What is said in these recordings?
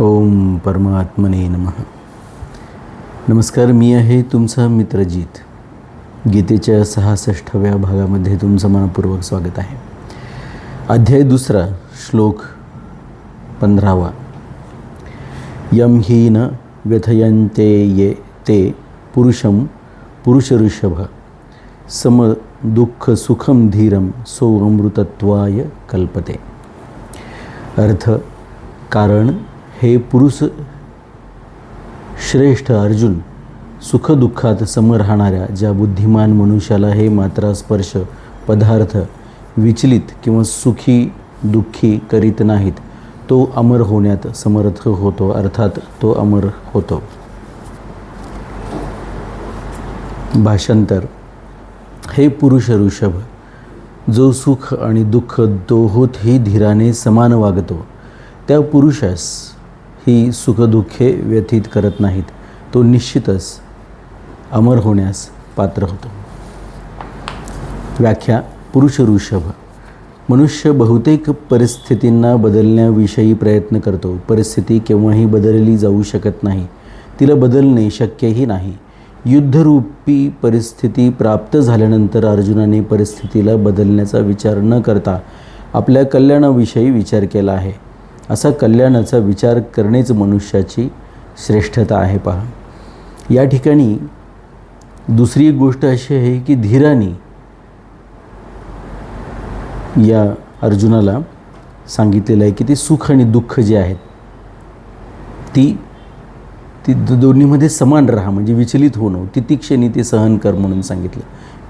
ओम परमात्मने नमः. नमस्कार मी आहे तुमचा मित्रजीत गीतेच्या सहासष्टाव्या भागामध्ये तुमचं मनपूर्वक स्वागत आहे. अध्याय दुसरा श्लोक पंधरावा. यम ही न व्यथयन्ते ये ते पुरुषम पुरुष ऋषभ सम दुःख सुखम धीरम सो अमृतत्वाय कल्पते. अर्थ कारण हे पुरुष श्रेष्ठ अर्जुन सुखदुःखात सम राहणाऱ्या ज्या बुद्धिमान मनुष्याला हे मात्रा स्पर्श पदार्थ विचलित किंवा सुखी दुःखी करीत नाहीत तो अमर होण्यात समर्थ होतो अर्थात तो अमर होतो. भाषांतर. हे पुरुष ऋषभ जो सुख आणि दुःख दोहोतही धीराने समान वागतो त्या पुरुषास ही सुखदुःखे व्यथित करत नाहीत. तो निश्चितच अमर होण्यास पात्र होतो. व्याख्या पुरुष ऋषभ. मनुष्य बहुतेक परिस्थितींना बदलण्याविषयी प्रयत्न करतो. परिस्थिती केव्हाही बदलली जाऊ शकत नाही. तिला बदलणे शक्यही नाही. युद्धरूपी परिस्थिती प्राप्त झाल्यानंतर अर्जुनाने परिस्थितीला बदलण्याचा विचार न करता आपल्या कल्याणाविषयी विचार केला आहे. असा कल्याणाचा विचार करणेच मनुष्याची श्रेष्ठता आहे पहा. या ठिकाणी दुसरी एक गोष्ट अशी आहे की धीराने या अर्जुनाला सांगितलेलं आहे की ते सुख आणि दुःख जे आहेत ती ती दोन्हीमध्ये समान राहा म्हणजे विचलित होऊ नको. तितिक्षणी ते सहन कर म्हणून सांगितलं.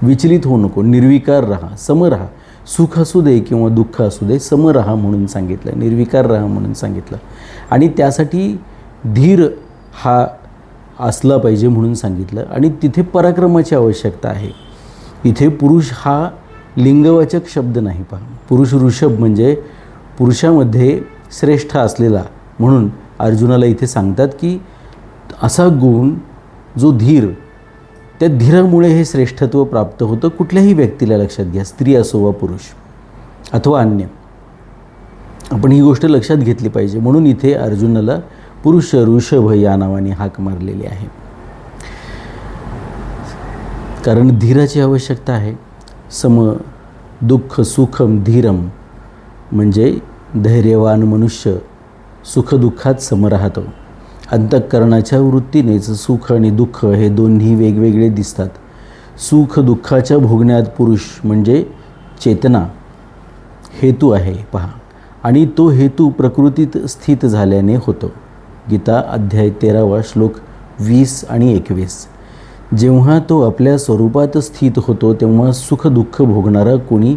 विचलित होऊ नको निर्विकार राहा सम राहा. सुख असू दे किंवा दुःख असू दे सम राहा म्हणून सांगितलं निर्विकार राहा म्हणून सांगितलं. आणि त्यासाठी धीर हा असला पाहिजे म्हणून सांगितलं. आणि तिथे पराक्रमाची आवश्यकता आहे. इथे पुरुष हा लिंगवाचक शब्द नाही पहा. पुरुष ऋषभ म्हणजे पुरुषामध्ये श्रेष्ठ असलेला म्हणून अर्जुनाला इथे सांगतात की असा गुण जो धीर त्या धीरामुळे हे श्रेष्ठत्व प्राप्त होतं. कुठल्याही व्यक्तीला लक्षात घ्या स्त्री असो वा पुरुष अथवा अन्य. आपण ही गोष्ट लक्षात घेतली पाहिजे. म्हणून इथे अर्जुनाला पुरुष ऋषभ या नावाने हाक मारलेली आहे. कारण धीराची आवश्यकता आहे. सम दुःख सुखम धीरम म्हणजे धैर्यवान मनुष्य सुखदुःखात सम राहतो. अंतःकरणाच्या वृत्तीनेच सुख आणि दुःख हे दोन्ही वेगवेगळे दिसतात. सुख दुःखाच्या भोगण्यात पुरुष म्हणजे चेतना हेतू आहे पहा. आणि तो हेतू प्रकृतीत स्थित झाल्याने होतो. गीता अध्याय तेरावा श्लोक वीस आणि एकवीस. जेव्हा तो आपल्या स्वरूपात स्थित होतो तेव्हा सुख दुःख भोगणारा कोणी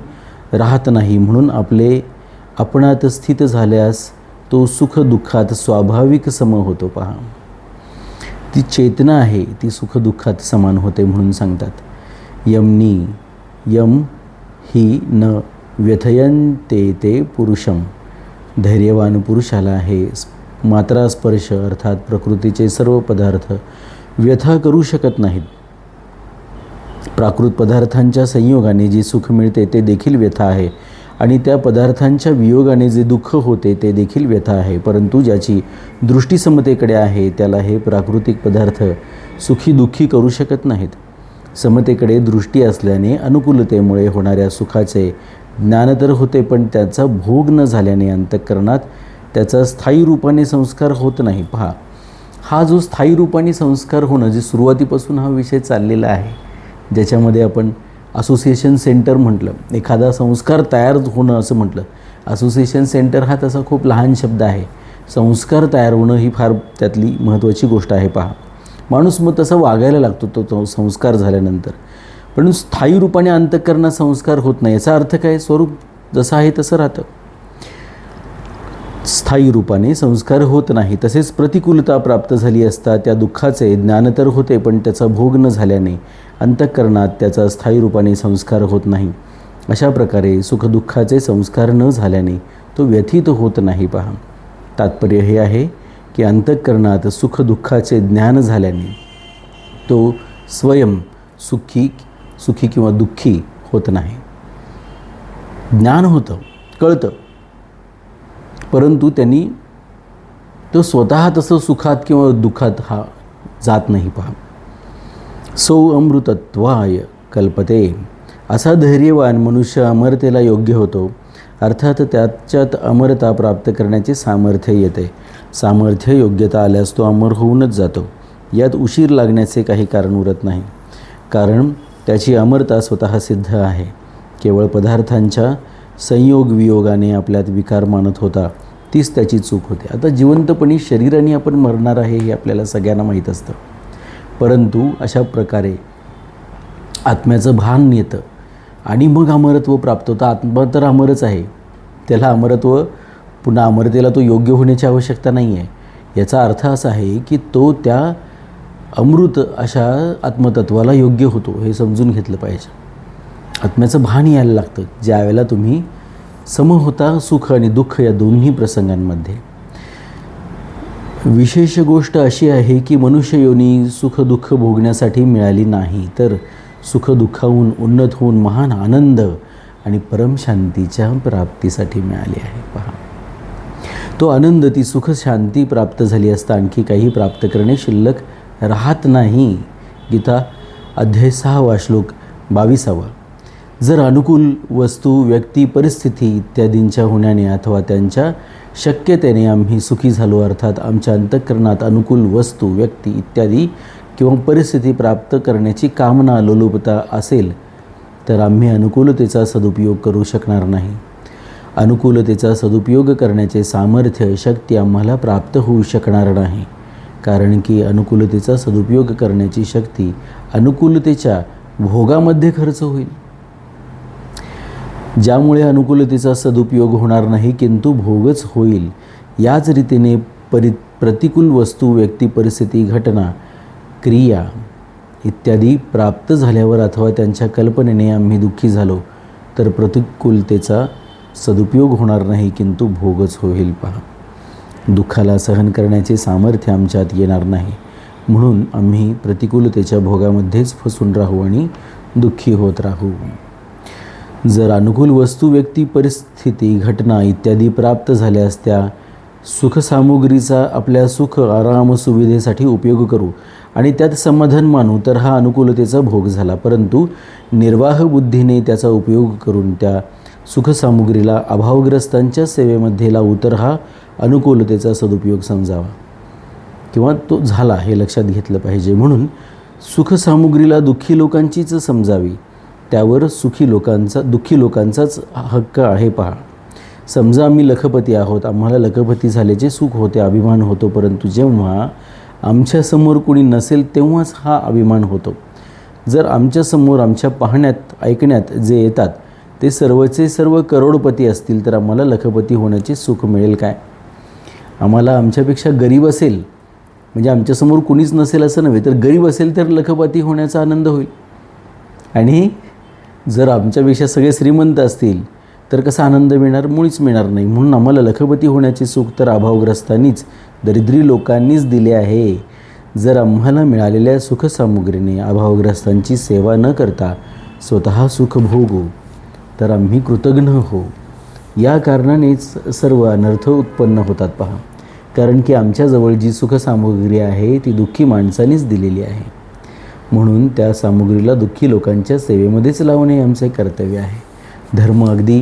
राहत नाही म्हणून आपले आपणात स्थित झाल्यास तो सुख दुःखात स्वाभाविक सम होतो पहा. ती चेतना आहे ती सुख दुःखात समान होते म्हणून सांगतात. यमनी यम ही न व्यथयंते ते पुरुषम धैर्यवान पुरुषाला हे मात्रा स्पर्श अर्थात प्रकृतीचे सर्व पदार्थ व्यथा करू शकत नाहीत. प्राकृत पदार्थांच्या संयोगाने जे सुख मिळते ते देखील व्यथा आहे. आणि त्या पदार्थांच्या वियोगाने जे दुःख होते ते देखील व्यथा आहे. परंतु ज्याची दृष्टी समतेकडे आहे त्याला हे प्राकृतिक पदार्थ सुखी दुःखी करू शकत नाहीत. समतेकडे दृष्टी असल्याने अनुकूलतेमुळे होणाऱ्या सुखाचे ज्ञान तर होते पण त्याचा भोग न झाल्याने अंतःकरणात त्याचा स्थायी रूपाने संस्कार होत नाही. पहा हा जो स्थायी रूपाने संस्कार होणं जे सुरुवातीपासून हा विषय चाललेला आहे ज्याच्यामध्ये आपण असोसिएशन सेंटर म्हटलं. एखादा संस्कार तयार होणं असं म्हटलं. असोसिएशन सेंटर हा तसा खूप लहान शब्द आहे. संस्कार तयार होणं ही फार त्यातली महत्त्वाची गोष्ट आहे पहा. माणूस मग तसा वागायला लागतो तो तो संस्कार झाल्यानंतर. पण स्थायी रूपाने अंतःकरणात संस्कार होत नाही याचा अर्थ काय? स्वरूप जसं आहे तसं राहतं. स्थायी रूपाने संस्कार होत नाही तसेच प्रतिकूलता प्राप्त झाली असता त्या दुःखाचे ज्ञान तर होते पण त्याचा भोग न झाल्याने अंतःकरणात त्याचा स्थायी रूपाने संस्कार होत नाही. अशा प्रकारे सुखदुःखाचे संस्कार न झाल्याने तो व्यथित होत नाही पहा. तात्पर्य हे आहे की अंतःकरणात सुखदुःखाचे ज्ञान झाल्याने तो स्वयं सुखी सुखी किंवा दुःखी होत नाही. ज्ञान होतं कळतं. परंतु त्यांनी तो स्वतः तसं सुखात किंवा दुःखात हा जात नाही पहा सौ अमृतत्वाय कल्पते. असा धैर्यवान मनुष्य अमरतेला योग्य होतो. अर्थात त्याच्यात अमरता प्राप्त करण्याचे सामर्थ्य येते. सामर्थ्य योग्यता आल्यास तो अमर होऊनच जातो. यात उशीर लागण्याचे काही कारण उरत नाही. कारण त्याची अमरता स्वतः सिद्ध आहे. केवळ पदार्थांच्या संयोग वियोगाने आपल्यात विकार मानत होता तीच त्याची चूक होते. आता जिवंतपणी शरीराने आपण मरणार आहे हे आपल्याला सगळ्यांना माहीत असतं. परंतु अशा प्रकारे आत्म्याचं भान येतं आणि मग अमरत्व प्राप्त होतं. आत्मा तर अमरच आहे. त्याला अमरत्व पुन्हा अमरतेला तो योग्य होण्याची आवश्यकता नाही आहे याचा अर्थ असा आहे की तो त्या अमृत अशा आत्मतत्वाला योग्य होतो हे समजून घेतलं पाहिजे. आत्म्याचं भान यायला लागतं. ज्यावेळेला तुम्ही सम होता सुख आणि दुःख या दोन्ही प्रसंगांमध्ये. विशेष गोष्ट अशी आहे की मनुष्य योनी सुखदुःख भोगण्यासाठी मिळाली नाही. तर सुखदुःखाहून उन्नत होऊन महान आनंद आणि परमशांतीच्या प्राप्तीसाठी मिळाली आहे. पहा. तो आनंद ती सुख शांती प्राप्त झाली असता आणखी काही प्राप्त करणे शिल्लक राहत नाही. गीता अध्याय सहावा श्लोक बावीसावा. जर अनुकूल वस्तू व्यक्ती परिस्थिती इत्यादींच्या होण्याने अथवा त्यांच्या शक्यतेने आम्ही सुखी झालो अर्थात आमच्या अंतःकरणात अनुकूल वस्तू व्यक्ती इत्यादी किंवा परिस्थिती प्राप्त करण्याची कामना लोलुपता असेल तर आम्ही अनुकूलतेचा सदुपयोग करू शकणार नाही. अनुकूलतेचा सदुपयोग करण्याचे सामर्थ्य शक्ती आम्हाला प्राप्त होऊ शकणार नाही कारण की अनुकूलतेचा सदुपयोग करण्याची शक्ती अनुकूलतेच्या भोगामध्ये खर्च होईल. ज्यामुळे अनुकूलतेचा सदुपयोग होणार नाही किंतु भोगच होईल. याच रीतीने परि प्रतिकूल वस्तू व्यक्ती परिस्थिती घटना क्रिया इत्यादी प्राप्त झाल्यावर अथवा त्यांच्या कल्पनेने आम्ही दुःखी झालो तर प्रतिकूलतेचा सदुपयोग होणार नाही किंतु भोगच होईल पहा. दुःखाला सहन करण्याचे सामर्थ्य आमच्यात येणार नाही. म्हणून आम्ही प्रतिकूलतेच्या भोगामध्येच फसून राहू आणि दुःखी होत राहू. जर अनुकूल वस्तू व्यक्ती परिस्थिती घटना इत्यादी प्राप्त झाल्यास त्या सुखसामुग्रीचा आपल्या सुख आराम सुविधेसाठी उपयोग करू आणि त्यात समाधान मानू तर हा अनुकूलतेचा भोग झाला. परंतु निर्वाह बुद्धीने त्याचा उपयोग करून त्या सुखसामुग्रीला अभावग्रस्तांच्या सेवेमध्ये लावू तर हा अनुकूलतेचा सदुपयोग समजावा. किंवा तो झाला हे लक्षात घेतलं पाहिजे. म्हणून सुखसामुग्रीला दुःखी लोकांचीच समजावी. त्यावर सुखी लोकांचा दुःखी लोकांचाच हक्क आहे पहा. समजा आम्ही लखपती आहोत आम्हाला लखपती झाल्याचे सुख होते अभिमान होतो परंतु जेव्हा आमच्यासमोर कोणी नसेल तेव्हाच हा अभिमान होतो. जर आमच्यासमोर आमच्या पाहण्यात ऐकण्यात जे येतात ते सर्वचे सर्व करोडपती असतील तर आम्हाला लखपती होण्याचे सुख मिळेल काय? आम्हाला आमच्यापेक्षा गरीब असेल म्हणजे आमच्यासमोर कुणीच नसेल असं नव्हे तर गरीब असेल तर लखपती होण्याचा आनंद होईल. आणि जर आमच्यापेक्षा सगळे श्रीमंत असतील तर कसा आनंद मिळणार? मुळीच मिळणार नाही. म्हणून आम्हाला लखपती होण्याचे सुख तर अभावग्रस्तांनीच दरिद्री लोकांनीच दिले आहे. जर आम्हाला मिळालेल्या सुखसामुग्रीने अभावग्रस्तांची सेवा न करता स्वतः सुख भोगू तर आम्ही कृतज्ञ हो. या कारणानेच सर्व अनर्थ उत्पन्न होतात पहा. कारण की आमच्याजवळ जी सुखसामुग्री आहे ती दुःखी माणसानेच दिलेली आहे. म्हणून त्या सामुग्रीला दुःखी लोकांच्या सेवेमध्येच लावणे आमचे कर्तव्य आहे. धर्म अगदी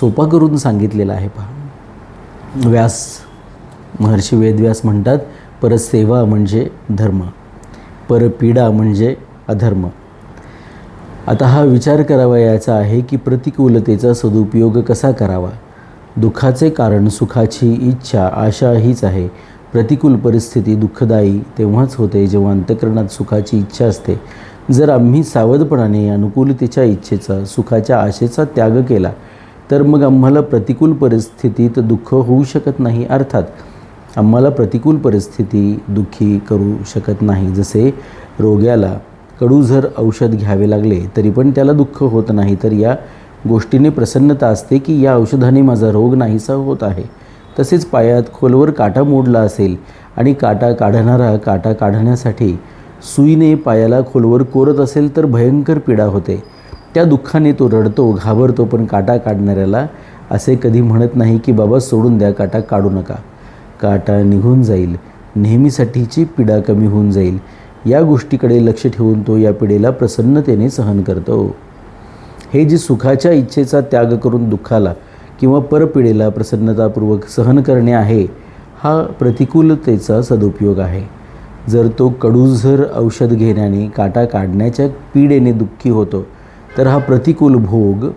सोपा करून सांगितलेला आहे पहा. व्यास महर्षी वेदव्यास म्हणतात परसेवा म्हणजे धर्म परपीडा म्हणजे अधर्म. आता हा विचार करावा याचा आहे की प्रतिकूलतेचा सदुपयोग कसा करावा? दुःखाचे कारण सुखाची इच्छा आशा हीच आहे. प्रतिकूल परिस्थिती दुःखदायी तेव्हाच होते जेव्हा अंतकरणात सुखाची इच्छा असते. जर आम्ही सावधपणाने अनुकूलतेच्या इच्छेचा सुखाच्या आशेचा त्याग केला तर मग आम्हाला प्रतिकूल परिस्थितीत दुःख होऊ शकत नाही अर्थात आम्हाला प्रतिकूल परिस्थिती दुःखी करू शकत नाही. जसे रोग्याला कडू जर औषध घ्यावे लागले तरी पण त्याला दुःख होत नाही. तर या गोष्टीने प्रसन्नता असते की या औषधाने माझा रोग नाहीसा होत आहे. तसेच पायात खोलवर काटा मोडला असेल आणि काटा काढणारा काटा काढण्यासाठी सुईने पायाला खोलवर कोरत असेल तर भयंकर पीडा होते. त्या दुःखाने तो रडतो घाबरतो पण काटा काढणाऱ्याला असे कधी म्हणत नाही की बाबा सोडून द्या काटा काढू नका. काटा निघून जाईल. नेहमीसाठीची पीडा कमी होऊन जाईल. या गोष्टीकडे लक्ष ठेवून तो या पिढेला प्रसन्नतेने सहन करतो. हे जे सुखाच्या इच्छेचा त्याग करून दुःखाला किंवा परपिढीला प्रसन्नतापूर्वक सहन करणे आहे हा प्रतिकूलतेचा सदुपयोग आहे. जर तो कडूझर औषध घेण्याने काटा काढण्याच्या पीडेने दुःखी होतो तर हा प्रतिकूल भोग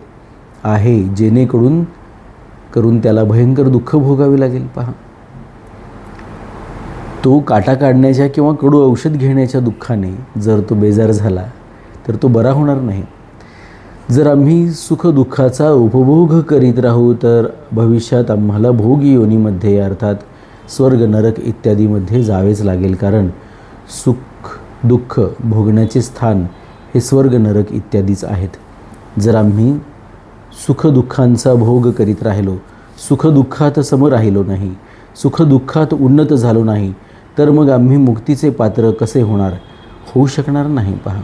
आहे जेणेकडून करून त्याला भयंकर दुःख भोगावे लागेल. पहा. तो काटा काढण्याच्या किंवा कडू औषध घेण्याच्या दुःखाने जर तो बेजार झाला तर तो बरा होणार नाही. जर आम्ही सुखदुःखाचा उपभोग करीत राहू तर भविष्यात आम्हाला भोग योनीमध्ये अर्थात स्वर्ग नरक इत्यादीमध्ये जावेच लागेल. कारण सुख दुःख भोगण्याचे स्थान हे स्वर्ग नरक इत्यादीच आहेत. जर आम्ही सुखदुःखांचा भोग करीत राहिलो सुखदुःखात सम राहिलो नाही सुखदुःखात उन्नत झालो नाही तर मग आम्ही मुक्तीचे पात्र कसे होणार? होऊ शकणार नाही पहा.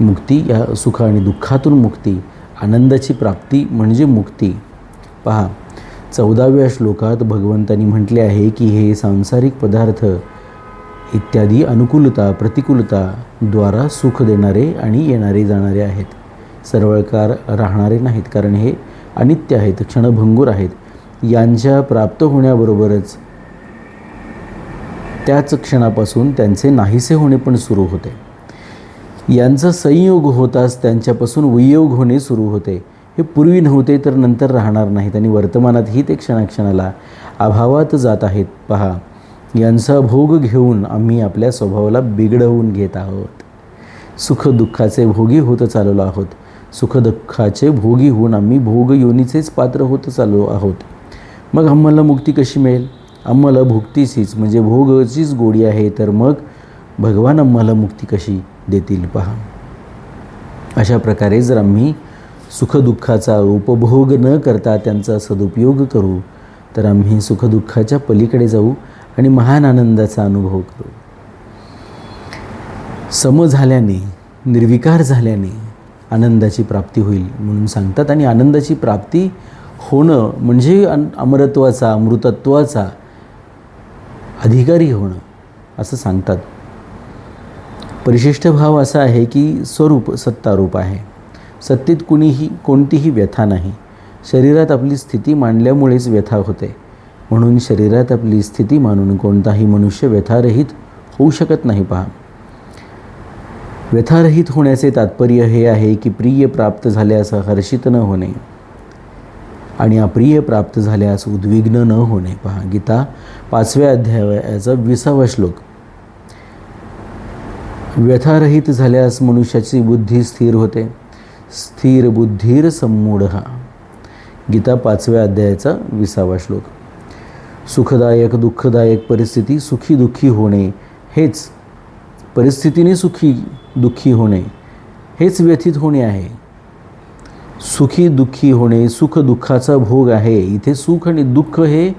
मुक्ती या सुख आणि दुःखातून मुक्ती आनंदाची प्राप्ती म्हणजे मुक्ती. पहा चौदाव्या श्लोकात भगवंतांनी म्हटले आहे की हे सांसारिक पदार्थ इत्यादी अनुकूलता प्रतिकूलता द्वारा सुख देणारे आणि येणारे जाणारे आहेत. सरळकार राहणारे नाहीत कारण हे अनित्य आहेत क्षणभंगूर आहेत. यांच्या प्राप्त होण्याबरोबरच त्याच क्षणापासून त्यांचे नाहीसे होणे पण सुरू होते. यांचा संयोग होताच त्यांच्यापासून वियोग होणे सुरू होते. हे पूर्वी नव्हते तर नंतर राहणार नाहीत आणि वर्तमानातही ते क्षणाक्षणाला अभावात जात आहेत. पहा यांचा भोग घेऊन आम्ही आपल्या स्वभावाला बिघडवून घेत आहोत. सुखदुःखाचे भोगी होत चाललो आहोत. सुखदुःखाचे भोगी होऊन आम्ही भोग योनीचेच पात्र होत चाललो आहोत. मग आम्हाला मुक्ती कशी मिळेल? आम्हाला भुक्तीचीच म्हणजे भोगचीच गोडी आहे. तर मग भगवान आम्हाला मुक्ती कशी? देतील पहा. अशा प्रकारे जर आम्ही सुखदुःखाचा उपभोग न करता त्यांचा सदुपयोग करू तर आम्ही सुखदुःखाच्या पलीकडे जाऊ आणि महान आनंदाचा अनुभव करू. सम झाल्याने निर्विकार झाल्याने आनंदाची प्राप्ती होईल म्हणून सांगतात. आणि आनंदाची प्राप्ती होणं म्हणजे अन अमरत्वाचा अमृतत्वाचा अधिकारी होणं असं सांगतात. परिशिष्ट भाव असा आहे की स्वरूप सत्तारूप आहे. सत्तेत कुणीही कोणतीही व्यथा नाही. शरीरात आपली स्थिती मांडल्यामुळेच व्यथा होते. म्हणून शरीरात आपली स्थिती मानून कोणताही मनुष्य व्यथारहित होऊ शकत नाही पहा. व्यथारहित होण्याचे तात्पर्य हे आहे की प्रिय प्राप्त झाल्यास हर्षित न होणे आणि अप्रिय प्राप्त झाल्यास उद्विग्न न होणे पहा. गीता पाचव्या अध्यायाचा विसावा श्लोक. व्यथारहित झाल्यास मनुष्याची बुद्धी स्थिर होते. स्थिर बुद्धीर संमूढ. हा गीता पाचव्या अध्यायाचा विसावा श्लोक. सुखदायक दुःखदायक परिस्थिती सुखी दुःखी होणे हेच परिस्थितीने सुखी दुःखी होणे हेच व्यथित होणे आहे. सुखी दुःखी होणे सुख दुःखाचा भोग आहे. इथे सुख आणि दुःख हे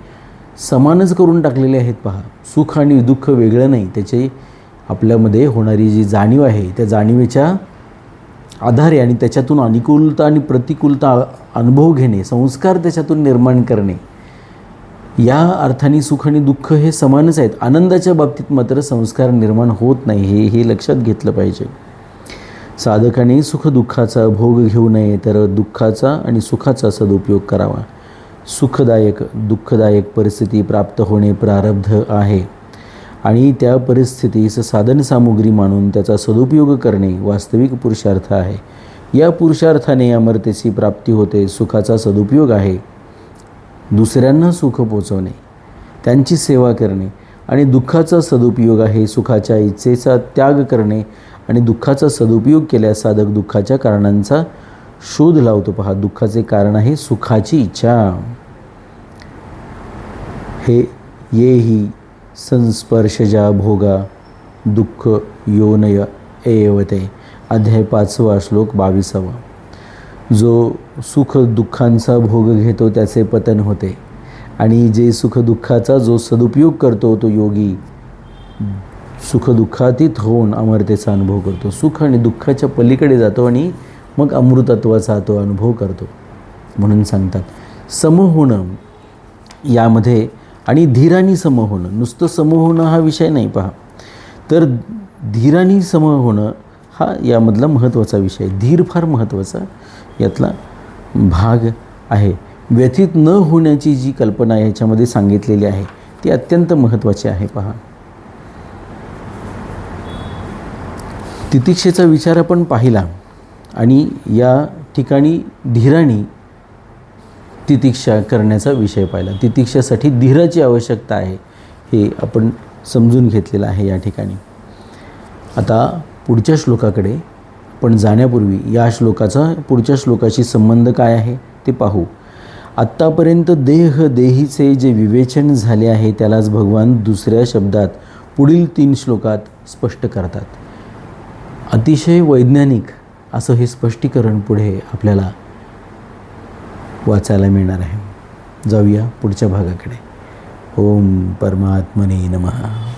समानच करून टाकलेले आहेत पहा. सुख आणि दुःख वेगळं नाही. त्याचे आपल्यामध्ये होणारी जी जाणीव आहे त्या जाणीवेच्या आधारे आणि त्याच्यातून अनुकूलता आणि प्रतिकूलता अनुभव घेणे संस्कार त्याच्यातून निर्माण करणे या अर्थाने सुख आणि दुःख हे समानच आहेत. आनंदाच्या बाबतीत मात्र संस्कार निर्माण होत नाही हे हे लक्षात घेतलं पाहिजे. साधकाने सुखदुःखाचा भोग घेऊ नये तर दुःखाचा आणि सुखाचा सदुपयोग करावा. सुखदायक दुःखदायक परिस्थिती प्राप्त होणे प्रारब्ध आहे. आणि त्या परिस्थितीस साधनसामुग्री मानून त्याचा सदुपयोग करणे वास्तविक पुरुषार्थ आहे. या पुरुषार्थाने अमरतेची प्राप्ती होते सुखाचा सदुपयोग आहे. दुसऱ्यांना सुख पोचवणे त्यांची सेवा करणे आणि दुःखाचा सदुपयोग आहे. सुखाच्या इच्छेचा त्याग करणे आणि दुःखाचा सदुपयोग केल्यास साधक दुःखाच्या कारणांचा शोध लावतो. पहा दुःखाचे कारण आहे सुखाची इच्छा. हे येही संस्पर्शजा भोगा दुःख योनय एवते. अध्याय पाचवा श्लोक बावीसावा. जो सुख दुःखांचा भोग घेतो त्याचे पतन होते. आणि जे सुखदुःखाचा जो सदुपयोग करतो तो योगी सुखदुःखातीत होऊन अमरतेचा अनुभव करतो. सुख आणि दुःखाच्या पलीकडे जातो आणि मग अमृतत्वाचा तो अनुभव करतो. म्हणून सांगतात सम होणं यामध्ये आणि धीराने सम होणं. नुसतं सम होणं हा विषय नाही पहा. तर धीराने सम होणं हा यामधला महत्त्वाचा विषय धीर फार महत्त्वाचा यातला भाग आहे. व्यथित न होण्याची जी कल्पना याच्यामध्ये सांगितलेली आहे ती अत्यंत महत्त्वाची आहे पहा. तितिक्षेचा विचार आपण पाहिला आणि या ठिकाणी धीराणी तितिक्षा करण्याचा विषय पाहिला. तितिक्षासाठी धीराची आवश्यकता आहे हे आपण समजून घेतलेलं आहे या ठिकाणी. आता पुढच्या श्लोकाकडे पण जाण्यापूर्वी या श्लोकाचा पुढच्या श्लोकाशी संबंध काय आहे ते पाहू. आत्तापर्यंत देह देहीचे जे विवेचन झाले आहे त्यालाच भगवान दुसऱ्या शब्दात पुढील तीन श्लोकात स्पष्ट करतात. अतिशय वैज्ञानिक असं हे स्पष्टीकरण पुढे आपल्याला वाचायला मिळणार आहे. जाऊया पुढच्या भागाकडे. ओम परमात्मने नमः.